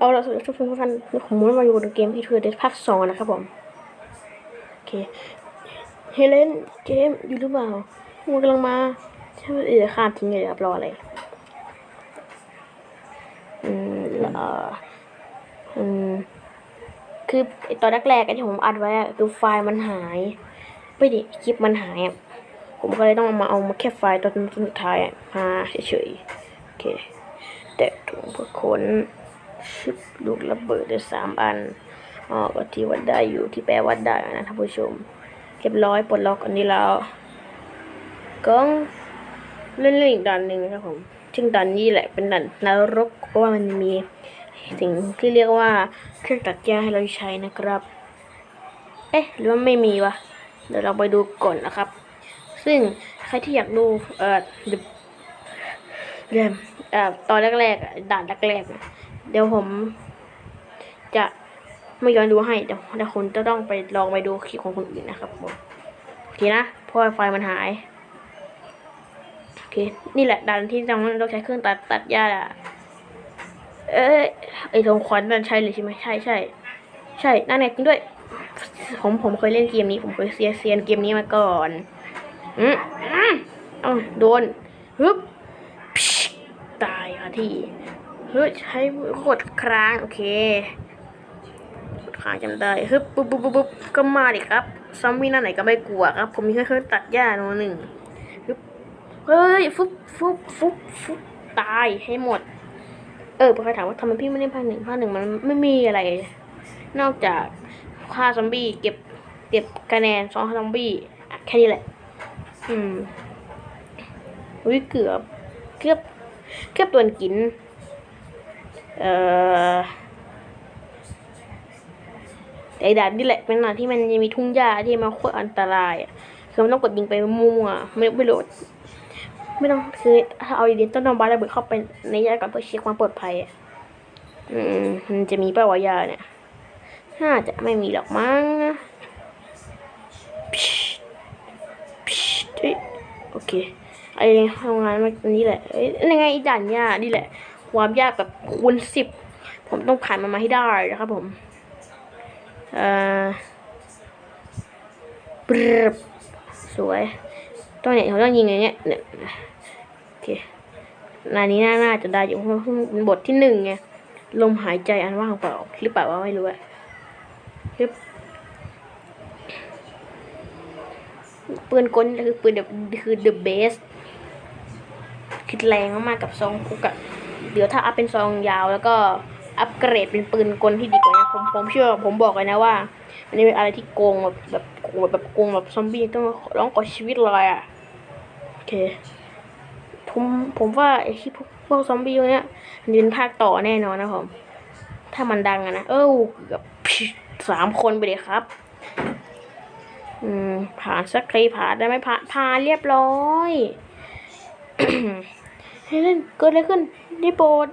เอาละสวัสดีทุกคนทุกท่านผมมุ่งมาอยู่ในเกมที่เธอเดภาคสองนะครับผมโอเคเฮเลนเกมอยู่หรือเปล่ามันกำลังมาใช่ไหมเออข้ามทิ้งเลยครับรออะไรอืมอืมคือตอนแรกๆที่ผมอัดไว้คือไฟล์มันหายไม่ดิคลิปมันหายผมก็เลยต้องเอามาเอามาแค่ไฟล์ตอนสุดท้ายมาเฉยๆโอเคแต่ถุงเพื่อค้น ชิปลูกระเบิดได้สามอันอ๋อก็ที่วัดได้อยู่ที่แปลวัดได้นะท่านผู้ชมเรียบร้อยปลดล็อกอันนี้แล้วก็เล่นเล่นอีกด่านหนึ่งนะครับผมซึ่งด่านนี้แหละเป็นด่านนรกเพราะว่ามันมีสิ่งที่เรียกว่าเครื่องตัดหญ้าให้เราใช้นะครับ เอ๊ะหรือว่าไม่มีวะเดี๋ยวเราไปดูก่อนนะครับ ซึ่งใครที่อยากดูเอ่อเรื่องเอ่อตอนแรกๆด่านแรกๆ เดี๋ยวผม จะไม่ย้อนดูให้เดี๋ยวคุณจะต้องไปลองไปดูคลิปของคนอื่นนะครับผมโอเคนะเพราะไฟล์มันหายโอเคนี่แหละด่านที่ต้องเราใช้เครื่องตัดตัดหญ้าอะเอ้ยไอ้ตรงควันนั่นใช่เลยใช่ไหมใช่ใช่ใช่นั่นไงจริงด้วย ผมผมเคยเล่นเกมนี้ผมเคยเซียนเซียนเกมนี้มาก่อนอืมอืมเอ้าโดนฮึบตายค่ะที่ เฮ้ยใช้กดครั้างโอเคกดครั้างจำได้ฮึบปุ๊บปุ๊บปุ๊บปุ๊บก็มาดิครับซอมบี้หนั่นไหนก็ไม่กลัวครับ ผมมีเครื่องตัดหญ้าโนหนึ่งฮึบเฮ้ยฟุบฟุบฟุบฟุบตายให้หมด เออพอใครถามว่าทำไมพี่ไม่เล่นภาคหนึ่งภาคหนึ่งมันไม่มีอะไร นอกจากฆ่าซอมบี้เก็บเก็บคะแนนสองซอมบี้แค่นี้แหละ อืมอุ้ยเกือบเกือบเกือบโดนกิน ไอ้ด่านนี่แหละเป็นด่านที่มันยังมีทุ่งหญ้าที่มาโคตรอันตรายอะคือมันต้องกดยิงไปมั่วไม่ไม่โหลดไม่ต้องคือถ้าเอาดีๆต้องนำบาระเบิดเข้าไปในหญ้าก่อนเพื่อเช็คความปลอดภัยอะอืมมันจะมีป้าวะยาเนี่ยน่าจะไม่มีหรอกมั้งโอเคไอ้ทำงานมาอันนี้แหละเอ้ยังไงไอด่านยานี่แหละ ความยากแบบคูณสิบผมต้องผ่านมันมาให้ได้นะครับผมเอ่อปรบสวยต้องเนี่ยเขาต้องยิงอย่างเงี้ยเนี่ยโอเคนานี้น่านาจะได้อยู่เพราะเป็นบทที่หนึ่งไงลมหายใจอันว่างเปล่าหรือเปล่าว่าไม่รู้อะฮึบปืนกลคือปืนแบบคือ the best คิดแรงมากๆกับซองคุกอะ เดี๋ยวถ้าอัพเป็นซองยาว แล้วก็อัปเกรดเป็นปืนกลที่ดีกว่านี้ผมผมเชื่อผมบอกเลยนะว่าอันเป็นอะไรที่โกงแบบแบบโกงแบบโกงแบบซอมบี้ต้องร้องขอชีวิตเลยอะโอเคผมผมว่าไอ้ที่พวกพวกซอมบี้พวกเนี้ยมันเป็นภาคต่อแน่นอนนะผมถ้ามันดังอะนะเออเกือบสามคนไปเลยครับ อืมผ่านสักใครผ่านได้ไหมผ่านผ่านเรียบร้อย ให้เล่นเกิดอะไรขึ้นได้โปรด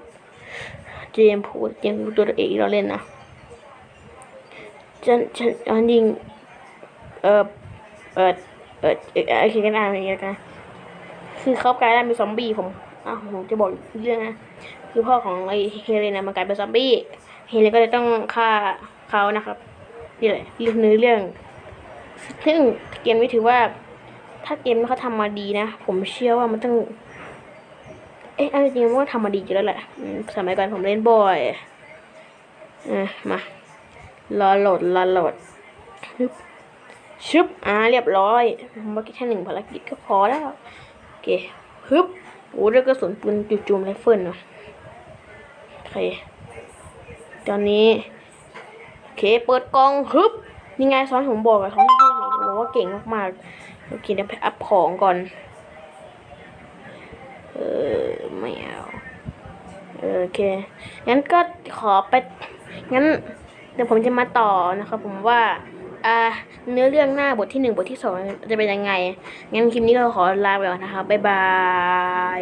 เจมพูดเจมพูดตัวเอกเราเล่นนะฉันฉันอันยิงเออเออเออเออโอเคกันอ่านอย่างเงี้ยกันคือเขากลายร่างเป็นซอมบี้ผมอะผมจะบอกอีกเรื่องนะคือพ่อของไอเฮเลนนะมันกลายเป็นซอมบี้เฮเลนก็เลยต้องฆ่าเขานะครับนี่แหละเรื่องเนื้อเรื่อง ซึ่งเกมนี้ถือว่า ถ้าเกมเขาทำมาดีนะ ผมเชื่อว่ามันต้อง เอ๊ะเอจริงๆมันก็ทำมาดีอยู่แล้วแหละ สมัยก่อนผมเล่นบ่อยอมารอโหลดรอโหลดชึบชึบอ่าเรียบร้อยเมื่อกี้แค่หนึ่งภารกิจก็พอแล้ว โอเคฮึบโอ้เรื่องกระสุนปืนจุ่ๆไรเฟิลว่ะโอเค ตอนนี้ โอเค เปิดกล่องฮึบนี่ไงซ้อนผมบอกอะซ้อนที่ผมบอกว่าเก่งมากๆโอเคเดี๋ยวไปอัพของก่อน เออ ไม่เอาโอเค งั้นก็ขอไป งั้น เดี๋ยวผมจะมาต่อนะครับผมว่าอ่าเนื้อเรื่องหน้าบทที่หนึ่งบทที่สองจะเป็นยังไง งั้นคลิปนี้ก็ขอลาไปก่อนนะครับ บ๊ายบาย